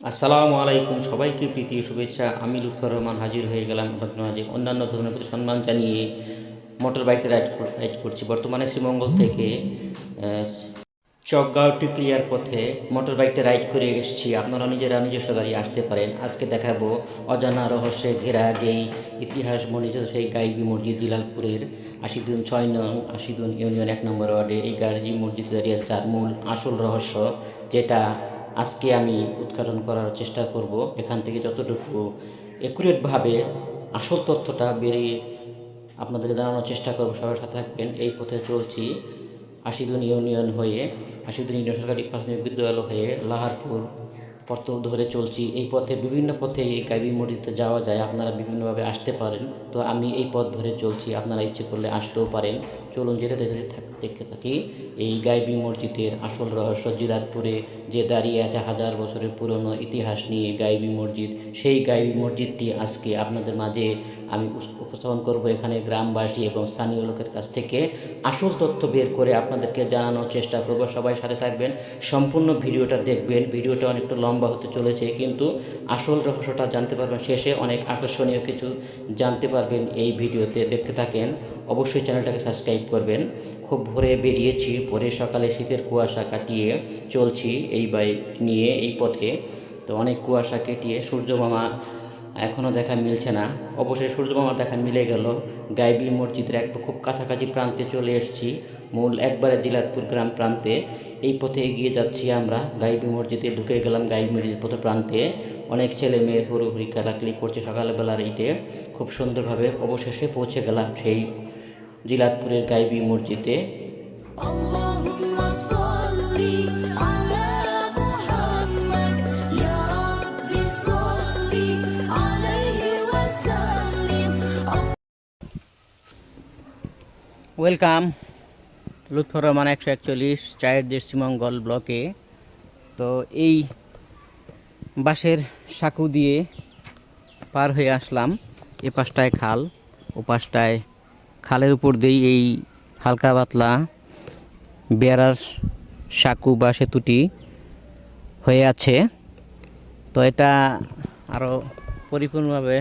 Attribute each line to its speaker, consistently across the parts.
Speaker 1: আসসালামু আলাইকুম, সবাইকে প্রীতি শুভেচ্ছা। আমি লুফর রহমান হাজির হয়ে গেলাম ঘটনাজিক অন্যান্য ধরনের প্রতি সম্মান জানিয়ে মোটর বাইকে রাইড রাইড করছি। বর্তমানে শ্রীমঙ্গল থেকে চকগাঁও টিকলিয়ার পথে মোটর বাইকটা রাইড করে এসেছি। আপনারা নিজেরা নিজস্ব গাড়ি আসতে পারেন। আজকে দেখাবো অজানা রহস্যে ঘেরা যেই ইতিহাস মনে সেই গাইবি মসজিদ দিলালপুরের আশিদুন ছয় নং, আশিদুন ইউনিয়ন এক নম্বর ওয়ার্ডে এই গাড়ি মসজিদ দাঁড়িয়ে তার মূল আসল রহস্য, যেটা আজকে আমি উদ্ঘাটন করার চেষ্টা করব। এখান থেকে যতটুকু একুরেটভাবে আসল তথ্যটা বেরিয়ে আপনাদেরকে জানানোর চেষ্টা করব, সবার সাথে থাকবেন। এই পথে চলছি আশিদুন ইউনিয়ন হয়ে, আশিদুন ইউনিয়ন সরকারি প্রাথমিক বিদ্যালয় হয়ে লাহারপুর পথ ধরে চলছি। এই পথে, বিভিন্ন পথে এই গাইবি মসজিদে যাওয়া যায়, আপনারা বিভিন্নভাবে আসতে পারেন। তো আমি এই পথ ধরে চলছি, আপনারা ইচ্ছে করলে আসতেও পারেন। চলুন, যেতে যেতে থাক- দেখতে থাকি। এই গাইবি মসজিদের আসল রহস্য জিরাজপুরে যে দাঁড়িয়ে আছে হাজার বছরের পুরনো ইতিহাস নিয়ে গাইবি মসজিদ, সেই গাইবি মসজিদটি আজকে আপনাদের মাঝে আমি উপস্থাপন করব এখানে গ্রামবাসী এবং স্থানীয় লোকের কাছ থেকে। আসল তথ্য বের করে আপনাদেরকে জানানোর চেষ্টা করব। সবাই সাথে থাকবেন, সম্পূর্ণ ভিডিওটা দেখবেন। ভিডিওটা অনেকটা লম্বা হতে চলেছে, কিন্তু আসল রহস্যটা জানতে পারবেন শেষে। অনেক আকর্ষণীয় কিছু জানতে পারবেন এই ভিডিওতে দেখতে থাকেন। অবশ্যই চ্যানেলটাকে সাবস্ক্রাইব করবেন। খুব ভোরে বেরিয়েছি, ভোরে সকালে শীতের কুয়াশা কাটিয়ে চলছি এই বাইক নিয়ে এই পথে। তো অনেক কুয়াশা কেটিয়ে সূর্য মামা এখনও দেখা মিলছে না। অবশ্যই সূর্য মামার দেখা মিলে গেল। গাইবি মসজিদের এক খুব কাছাকাছি প্রান্তে চলে এসেছি, মূল একবারে দিলাতপুর গ্রাম প্রান্তে। এই পথে এগিয়ে যাচ্ছি আমরা। গাইবি মসজিদে ঢুকে গেলাম গাইবি মসজিদ পথে প্রান্তে। অনেক ছেলে মেয়ে হুড়ুহুড়ি খেলাখেলি করছে সকালবেলার এইটে খুব সুন্দরভাবে অবশেষে পৌঁছে গেলাম সেই জিলাতপুরের গাইবি মসজিদে। ওয়েলকাম লুৎফর রহমান একশো একচল্লিশ চায়ের দেশ ব্লকে। তো এই বাঁশের সাঁকু দিয়ে পার হয়ে আসলাম এ পাশটায় খাল ও পাশটায় খালের উপর দিয়েই এই হালকা পাতলা বেড়ার সাঁকু বা সেতুটি হয়ে আছে। তো এটা আরও পরিপূর্ণভাবে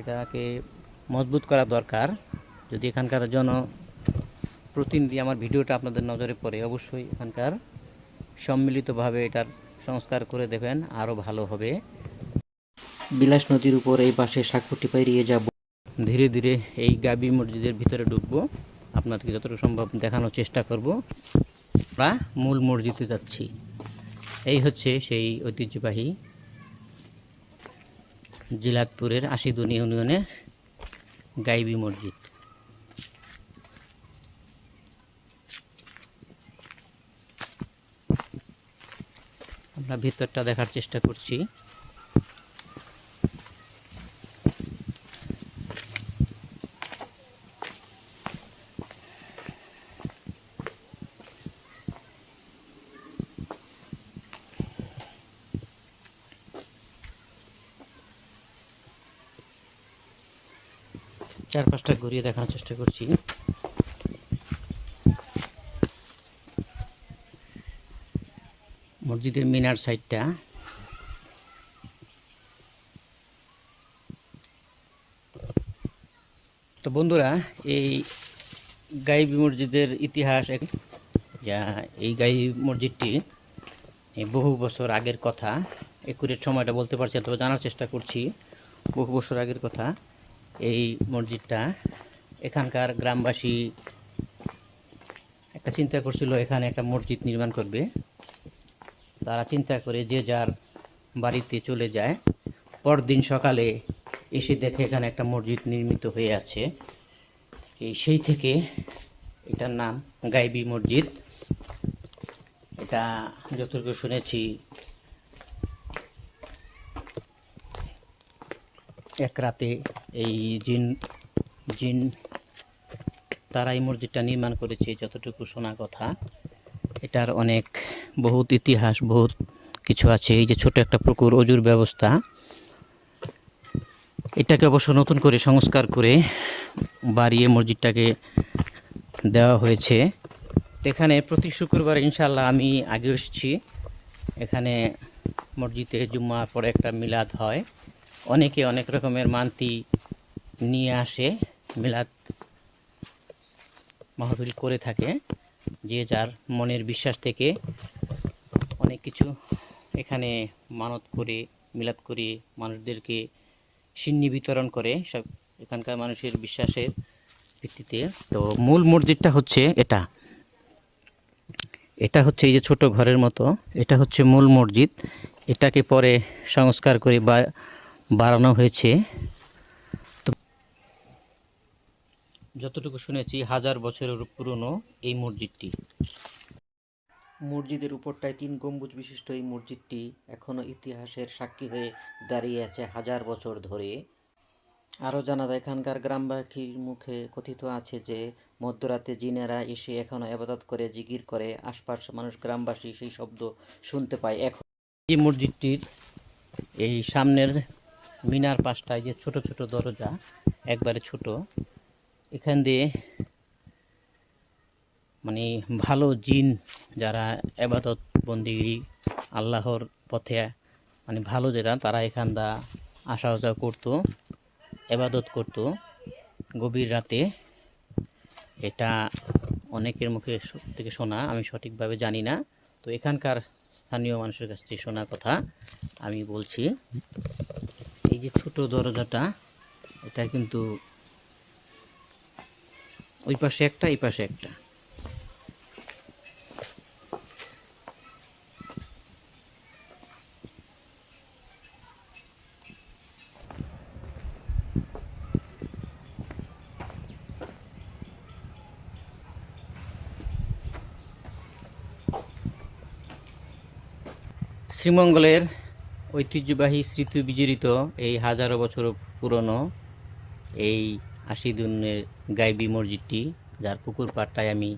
Speaker 1: এটাকে মজবুত করা দরকার। যদি এখানকার জন প্রতিনিধি আমার ভিডিওটা আপনাদের নজরে পড়ে, অবশ্যই এখানকার সম্মিলিতভাবে এটার সংস্কার করে দেবেন আরও ভালো হবে। বিলাস নদীর উপর এই পাশে সাঁকুটি পেরিয়ে যাব। ধীরে ধীরে এই গাবি মসজিদের ভিতরে ঢুকবো। আপনাদেরকে যতটুকু সম্ভব দেখানোর চেষ্টা করব। আমরা মূল মসজিদে যাচ্ছি। এই হচ্ছে সেই ঐতিহ্যবাহী জিলাতপুরের আশিদুন ইউনিয়নের গাইবি মসজিদ। আমরা ভিতরটা দেখার চেষ্টা করছি। ঘুরিয়ে দেখানোর চেষ্টা করছি। মসজিদের মিনার সাইডটা। তো বন্ধুরা, এই গাইবি মসজিদের ইতিহাস যা এই গাই মসজিদটি বহু বছর আগের কথা। একুরেট সময়টা বলতে পারছি তবে জানার চেষ্টা করছি। বহু বছর আগের কথা এই মসজিদটা। এখানকার গ্রামবাসী একটা চিন্তা করছিল, এখানে একটা মসজিদ নির্মাণ করবে। তারা চিন্তা করে যে যার বাড়িতে চলে যায়, পরদিন সকালে এসে দেখে এখানে একটা মসজিদ নির্মিত হয়ে আছে। এই সেই থেকে এটার নাম গাইবি মসজিদ। এটা যতটুকু শুনেছি, এক রাতে এই জিন জিন তারা এই মসজিদটা নির্মাণ করেছে, যতটুকু শোনা কথা। এটার অনেক, বহুত ইতিহাস, বহুত কিছু আছে। এই যে ছোট একটা পুকুর, অজুর ব্যবস্থা। এটাকে অবশ্য নতুন করে সংস্কার করে বাড়িয়ে মসজিদটাকে দেওয়া হয়েছে। এখানে প্রতি শুক্রবার ইনশাল্লাহ আমি আগে এসেছি। এখানে মসজিদে জুম্মা পরে একটা মিলাদ হয়। অনেকে অনেক রকমের মান্তি নিয়ে আসে মিলাদ মাহফিল করে থাকে, যে যার মনের বিশ্বাস থেকে অনেক কিছু এখানে মানত করে, মিলাদ করে, মানুষদেরকে সিন্নি বিতরণ করে সব এখানকার মানুষের বিশ্বাসের ভিত্তিতে। তো মূল মসজিদটা হচ্ছে এটা। এটা হচ্ছে এই যে ছোট ঘরের মতো। এটা হচ্ছে মূল মসজিদ। এটাকে পরে সংস্কার করে বা, বাড়ানো হয়েছে তো যতটুকু শুনেছি, হাজার বছরের পুরনো এই মসজিদটি। মসজিদের উপরটায় তিন গম্বুজ বিশিষ্ট এই মসজিদটি এখনও ইতিহাসের সাক্ষী হয়ে দাঁড়িয়ে আছে হাজার বছর ধরে। আরও জানা যায়, এখানকার গ্রামবাসীর মুখে কথিত আছে যে, মধ্যরাতে জিনেরা এসে এখনও আবাদত করে, জিকির করে, আশপাশ মানুষ, গ্রামবাসী সেই শব্দ শুনতে পায়। এখন এই মসজিদটির এই সামনের মিনার পাশটায় যে ছোট ছোট দরজা, একবারে ছোট এখান দিয়ে মানে ভালো জিন যারা এবাদত বন্দিগিরি আল্লাহর পথে মানে ভালো যারা, তারা এখান দা আসা যাওয়া করতো এবাদত করতো। গভীর রাতে এটা অনেকের মুখে থেকে শোনা, আমি সঠিকভাবে জানি না। তো এখানকার স্থানীয় মানুষের কাছ থেকে শোনা কথা আমি বলছি। এই যে ছোট দরজাটা, এটা কিন্তু ওই পাশে একটা, এই পাশে একটা। শ্রীমঙ্গলের ঐতিহ্যবাহী স্মৃতি বিজড়িত এই হাজারো বছর পুরনো এই আশিদুনের গাইবি মসজিদটি, যার পুকুর পাড়টায় আমি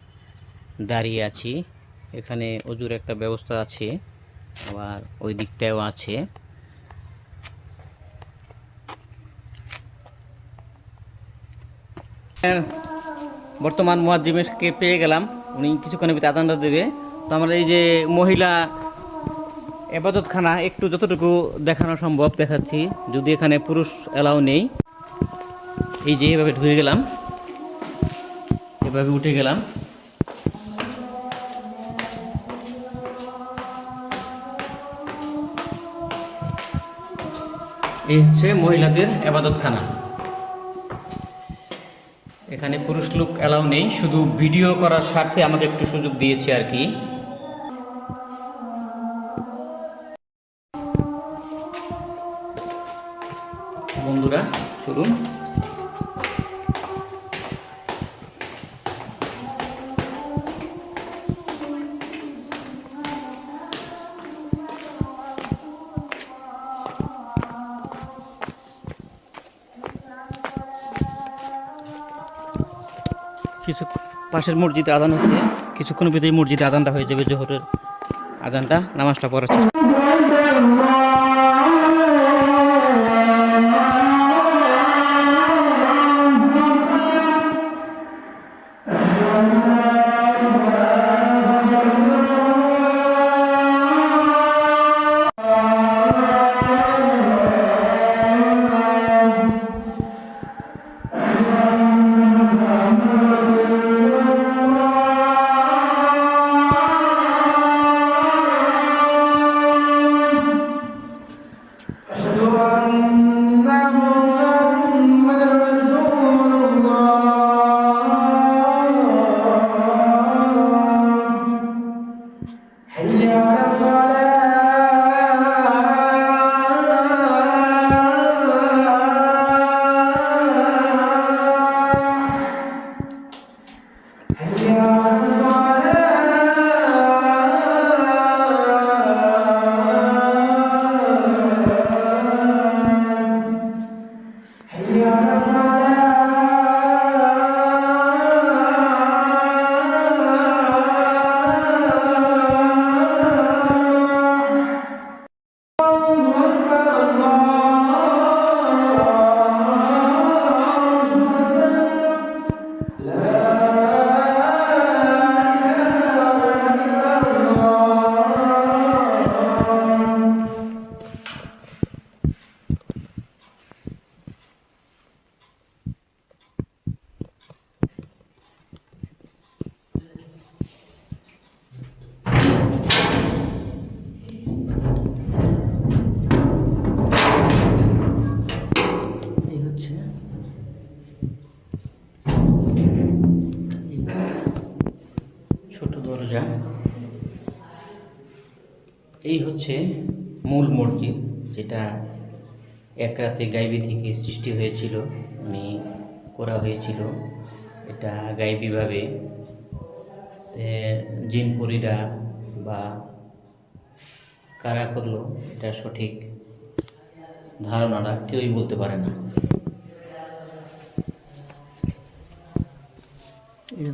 Speaker 1: দাঁড়িয়ে আছি। এখানে অজুর একটা ব্যবস্থা আছে, আবার ওই দিকটাও আছে। বর্তমান মোয়াজ্জিমকে পেয়ে গেলাম, উনি কিছুক্ষণের ভিতরে আদানটা দেবে। তো আমরা এই যে মহিলা এবাদতখানা, একটু যতটুকু দেখানো সম্ভব দেখাচ্ছি, যদি এখানে পুরুষ এলাও নেই। এই যে এভাবে ঢুকে গেলাম। এভাবে উঠে গেলাম। এই হচ্ছে মহিলাদের এবাদতখানা এখানে পুরুষ লোক অ্যালাউ নেই, শুধু ভিডিও করার স্বার্থে আমাকে একটু সুযোগ দিয়েছে আর কি। কিছু পাশের মসজিদে আদান হচ্ছে। কিছুক্ষণ ভিতরে মসজিদে আদানটা হয়ে যাবে জোহরের আজানটা, নামাজটা পড়াচ্ছে
Speaker 2: দরজা। এই হচ্ছে মূল মসজিদ, যেটা এক রাতে গাইবি থেকে সৃষ্টি হয়েছিল মানে করা হয়েছিল। এটা গাইবিভাবে জিনপুরিরা বা কারা করল, এটা সঠিক ধারণাটা কেউই বলতে পারে না।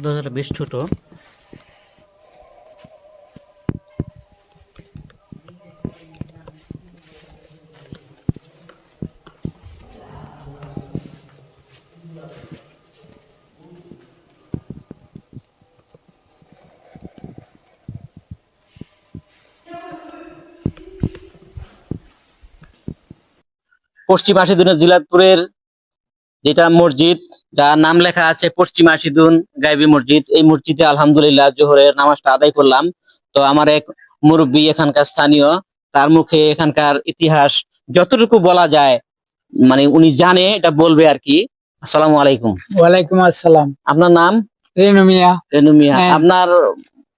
Speaker 2: দরজাটা বেশ ছোট। পশ্চিম আশিদুন জিলাদপুরের যেটা মসজিদ যার নাম লেখা আছে পশ্চিম আশিদুন গাইবি মসজিদ। এই মসজিদে আলহামদুলিল্লাহ জোহরের নামাজটা আদায় করলাম। তো আমার এক মুরব্বী এখানকার স্থানীয় তার মুখে এখানকার ইতিহাস যতটুকু বলা যায় মানে উনি জানে এটা বলবে আর কি। আসসালামু আলাইকুম।
Speaker 3: ওয়ালাইকুম আসসালাম।
Speaker 2: আপনার নাম?
Speaker 3: রেনু মিয়া।
Speaker 2: রেনু মিয়া।
Speaker 3: হ্যাঁ।
Speaker 2: আপনার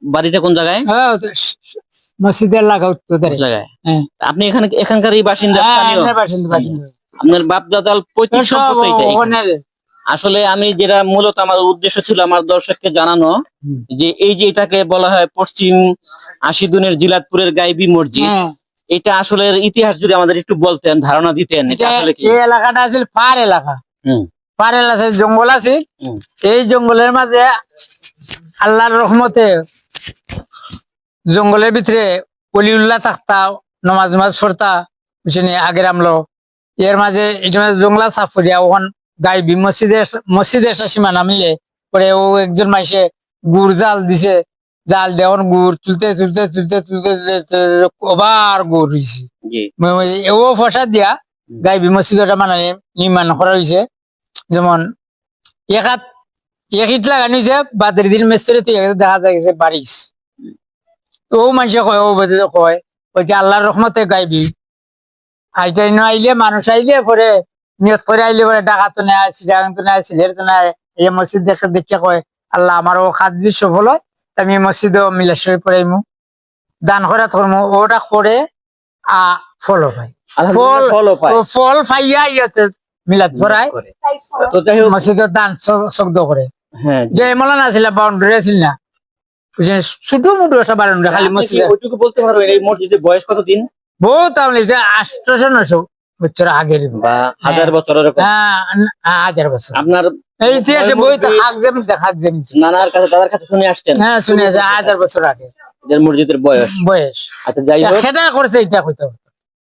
Speaker 2: বাড়িটা কোন জায়গায়?
Speaker 3: হ্যাঁ, মসজিদের লাগা উত্তর হ্যাঁ।
Speaker 2: আপনি এখানে এখানকারই বাসিন্দা
Speaker 3: বাসিন্দা
Speaker 2: আপনার বাপ এটাই।
Speaker 3: ওখানের।
Speaker 2: আসলে আমি যেটা মূলত আমার উদ্দেশ্য ছিল আমার দর্শককে জানানো যে এই যে এটাকে বলা হয় পশ্চিম আশিদুনের জিলাদপুরের গাইবি মসজিদ
Speaker 3: হ্যাঁ,
Speaker 2: এটা আসলে ইতিহাস যদি আমাদের একটু বলতেন ধারণা দিতেন এটা আসলে কি?
Speaker 3: এলাকাটা আছে পার এলাকা।
Speaker 2: হুম।
Speaker 3: পার এলাকা জঙ্গল আছে। এই জঙ্গলের মাঝে আল্লাহর রহমতে জঙ্গলের ভিতরে অলিউল্লাহ থাকতা নমাজ নমাজ পড়তা বুঝছেন আগের আমলো। এর মাঝে এটা মাঝে জঙ্গলা সাফ করিয়া ওখান গাইবি মসজিদে মসজিদে একটা সীমানা মিলে পরে ও একজন মাইসে গুড় জাল দিছে। জাল দেওয়ার গুড় তুলতে তুলতে তুলতে তুলতে তুলতে আবার গুড় হয়েছে ও ফসা দিয়া। গাইবি মসজিদটা মানে নির্মাণ করা হয়েছে যেমন এক হাত এক ইট লাগানো হয়েছে বাদের দিন মেস্তরে তুই দেখা যায় গেছে বারিশ। ও মানুষে কয় ও বেদে কয়। ওইটা আল্লাহর রহমতে গাইবি? আইটা ইনো আইলে মানুষ আইলে পরে নিয়ত করে আইলে পরে ডাকা তো নেয় সিটাগাং তো নেয় সিলেট তো নেয়। এই মসজিদ দেখে দেখে কয় আল্লাহ আমারও খাদ্য সফল হয় তা আমি মসজিদও মিলেশ্বরে পড়ে আইমু দান করে ধর্ম ওটা করে আ ফল পাই। ও ফল পাইয়া ইয়াতে মিলাদ পড়ায় মসজিদের দান শব্দ করে।
Speaker 2: হ্যাঁ।
Speaker 3: যে এমন আছিল বাউন্ডারি আছিল না। ছোট মোটো একটা বাউন্ডারি খালি মসজিদ।
Speaker 2: ওইটুকু বলতে পারবেন? এই মসজিদের বয়স কতদিন
Speaker 3: বহুত নশো বছর আগের।
Speaker 2: বা হাজার বছর
Speaker 3: হ্যাঁ হাজার বছর।
Speaker 2: আপনার
Speaker 3: এই ইতিহাসে বই তো হাক জমিন হাক জমিন
Speaker 2: নানার কাছে দাদার কাছে শুনে আসছেন।
Speaker 3: হ্যাঁ শুনে আছে হাজার বছর আগে।
Speaker 2: মসজিদের বয়স।
Speaker 3: বয়স।
Speaker 2: আচ্ছা যাই হোক।
Speaker 3: সেটা করছে এটা কইতে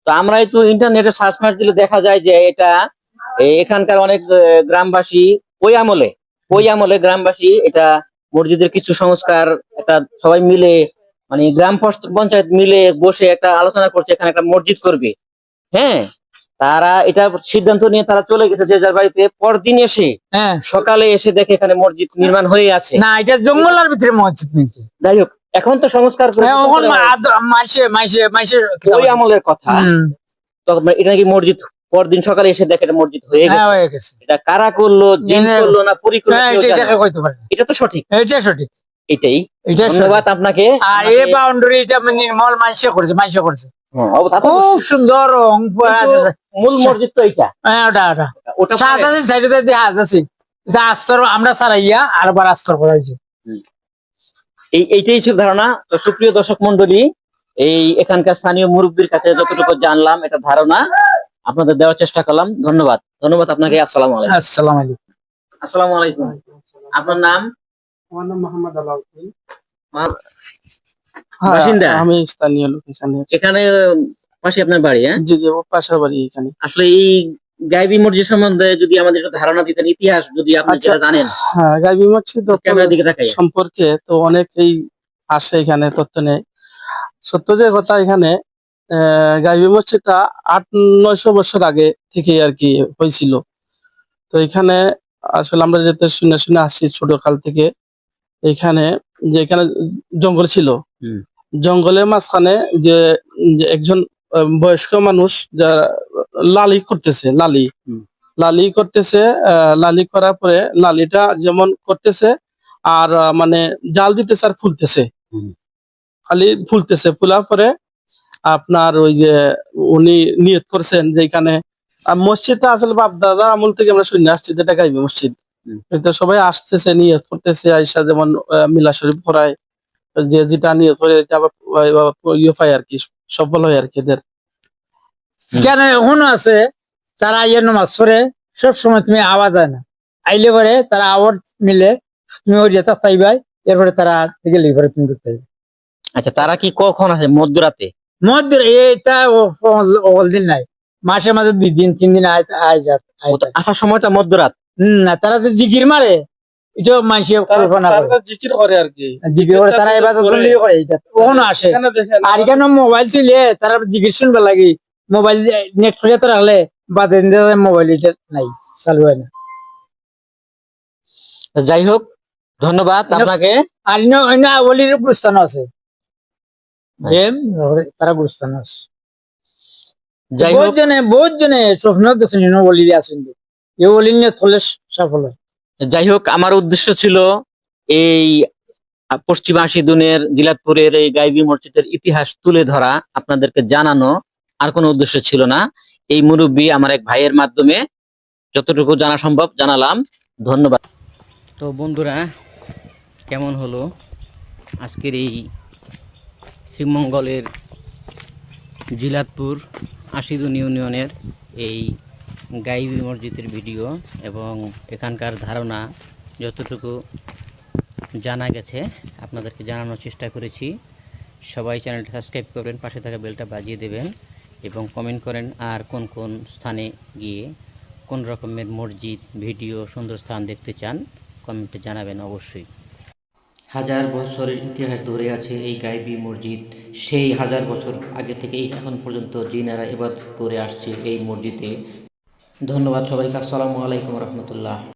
Speaker 2: তো আমরা একটু ইন্টারনেটে সার্চ মার দিলে দেখা যায় যে এটা এখানকার অনেক গ্রামবাসী ওই আমলে ওই আমলে গ্রামবাসী এটা মসজিদের কিছু সংস্কার একটা সবাই মিলে মানে গ্রাম পঞ্চায়েত মিলে বসে একটা আলোচনা করছে এখানে একটা মসজিদ করবে। হ্যাঁ? তারা এটা সিদ্ধান্ত নিয়ে তারা চলে গেছে যে যার বাড়িতে পরদিন এসে
Speaker 3: হ্যাঁ।
Speaker 2: সকালে এসে দেখে এখানে মসজিদ নির্মাণ হয়ে আছে।
Speaker 3: না এটা জঙ্গলের ভিতরে মসজিদ নিচে
Speaker 2: যাই হোক এখন তো সংস্কার করে
Speaker 3: হ্যাঁ,
Speaker 2: ওই আমলের কথা। তখন এটা নাকি মসজিদ পরদিন সকালে এসে দেখে এটা মসজিদ হয়ে গেছে।
Speaker 3: হ্যাঁ হয়ে গেছে।
Speaker 2: এটা কারা করল জিন করল না পরিকল্পনা
Speaker 3: হ্যাঁ, এটা
Speaker 2: তো সঠিক।
Speaker 3: এটা সঠিক।
Speaker 2: এটাই। ধন্যবাদ আপনাকে।
Speaker 3: আর এই বাউন্ডারি এটা মানে নির্মল মানুষে করেছে মানুষে করেছে।
Speaker 2: হ্যাঁ,
Speaker 3: খুব সুন্দর আছে।
Speaker 2: মূল মসজিদ তো এটা
Speaker 3: হ্যাঁ ওটা ওটা।
Speaker 2: ওটা
Speaker 3: সাত আছে সাইডে দিয়ে হাত আছে। এটা আস্তর আমরা সারাইয়া আর বার আস্তর করা হয়েছে।
Speaker 2: এই এইটাই ছিল ধারণা। তো সুপ্রিয় দর্শক মন্ডলী এই এখানকার স্থানীয় মুরব্বীর কাছে যতটুকু জানলাম এটা ধারণা। আপনাদের দেওয়ার চেষ্টা করলাম। ধন্যবাদ। ধন্যবাদ আপনাকে। আসসালাম আলাইকুম।
Speaker 3: আসসালাম আলাইকুম।
Speaker 2: আসসালামু আলাইকুম। আপনার নাম?
Speaker 4: আমার নাম মোহাম্মদ আলাউদ্দিন। হ্যাঁ,
Speaker 2: বাসিন্দা?
Speaker 4: আমি স্থানীয় লোক এখানে
Speaker 2: এখানে পাশে আপনার বাড়ি হ্যাঁ?
Speaker 4: জি জি পাশের বাড়ি এখানে।
Speaker 2: আসলে এই গাইবি মসজিদ সম্বন্ধে যদি আমাদের ধারণা দিতেন ইতিহাস যদি আপনি
Speaker 4: আচ্ছা।
Speaker 2: যেটা জানেন।
Speaker 4: হ্যাঁ গাইবি মসজিদ
Speaker 2: ক্যামেরার দিকে তাকাই
Speaker 4: সম্পর্কে তো অনেকেই আসে এখানে তথ্য নেই সত্য যে কথা এখানে গাইবি মসজিদটা আট নয়শো বছর আগে থেকে আর কি হয়েছিল। তো এখানে আসলে আমরা যেতে শুনে শুনে আসছি ছোট কাল থেকে। এখানে যে এখানে জঙ্গল ছিল জঙ্গলের মাঝখানে যে যে একজন বয়স্ক মানুষ যারা লালি করতেছে লালি। লালি করতেছে লালি করার পরে লালিটা যেমন করতেছে আর মানে জাল দিতেছে আর ফুলতেছে। খালি ফুলতেছে ফুলার পরে আপনার ওই যে উনি নিয়ত করছেন যে এখানে মসজিদটা আসলে বাপ দাদা আমল থেকে আমরা শুনে আসছি যেটা গাইবে মসজিদ। সবাই আসতেছে নিয়ত করতেছে আইসা যেমন আহ, মিলা শরীফ পড়ায় যে যেটা নিয়ত করে এটা আবার ইয়ে পায় আর কি সফল হয় আর কি এদের।
Speaker 3: কেন এখনও আছে তারা ইয়ে নমাজ পড়ে সব সময় তুমি আওয়াজ হয় না। আইলে পরে তারা আওয়াজ মিলে তুমি ওর যেতে পাইবাই এরপরে তারা গেলে পরে তুমি
Speaker 1: আচ্ছা তারা কি কখন আসে মধ্যরাতে?
Speaker 3: মধ্যে এটা অল দিন নাই। মাসে মাসে দুই দিন তিন দিন আয় আয় যা
Speaker 1: আসার সময়টা মধ্যরাত।
Speaker 3: হম না তারা তো জিকির মারে এটা মানুষে কল্পনা করে।
Speaker 4: জিকির করে আর কি।
Speaker 3: জিকির করে তারা এবার
Speaker 4: করে।
Speaker 3: করে এটা কখনো আসে। আর এখানে মোবাইল তুলে তারা জিজ্ঞেস শুনবে লাগি। মোবাইল নেট খুলে তো রাখলে বাদে মোবাইল এটা নাই চালু হয় না।
Speaker 1: যাই হোক ধন্যবাদ আপনাকে।
Speaker 3: আর ইনো অলির গুরুস্থান আছে। যে তারা গুরুস্থান আছে
Speaker 1: যাই
Speaker 3: বহুত
Speaker 1: হোক।
Speaker 3: জনে বহুত জনে স্বপ্ন দেখছেন ইনো আছেন এই অলি থলে সফল
Speaker 1: যাই হোক আমার উদ্দেশ্য ছিল এই পশ্চিম আশিদুনের জিলাতপুরের এই গাইবি মসজিদের ইতিহাস তুলে ধরা আপনাদেরকে জানানো আর কোনো উদ্দেশ্য ছিল না। এই মুরব্বী আমার এক ভাইয়ের মাধ্যমে যতটুকু জানা সম্ভব জানালাম। ধন্যবাদ। তো বন্ধুরা কেমন হলো আজকের এই শ্রীমঙ্গলের জিলাতপুর আশিদুন ইউনিয়নের এই গাইবি মসজিদের ভিডিও এবং এখানকার ধারণা যতটুকু জানা গেছে, আপনাদেরকে জানানোর চেষ্টা করেছি। সবাই চ্যানেলটি সাবস্ক্রাইব করবেন, পাশে থাকা বেলটা বাজিয়ে দেবেন এবং কমেন্ট করেন আর কোন কোন স্থানে গিয়ে কোন রকমের মসজিদ, ভিডিও, সুন্দর স্থান দেখতে চান, কমেন্টে জানাবেন অবশ্যই। হাজার বছরের ইতিহাস ধরে আছে এই গাইবি মসজিদ। সেই হাজার বছর আগে থেকেই এখন পর্যন্ত জিনারা এবাদ করে আসছে এই মসজিদে। ধন্যবাদ সবাইকে। আসসালামু আলাইকুম রহমতুল্লাহ।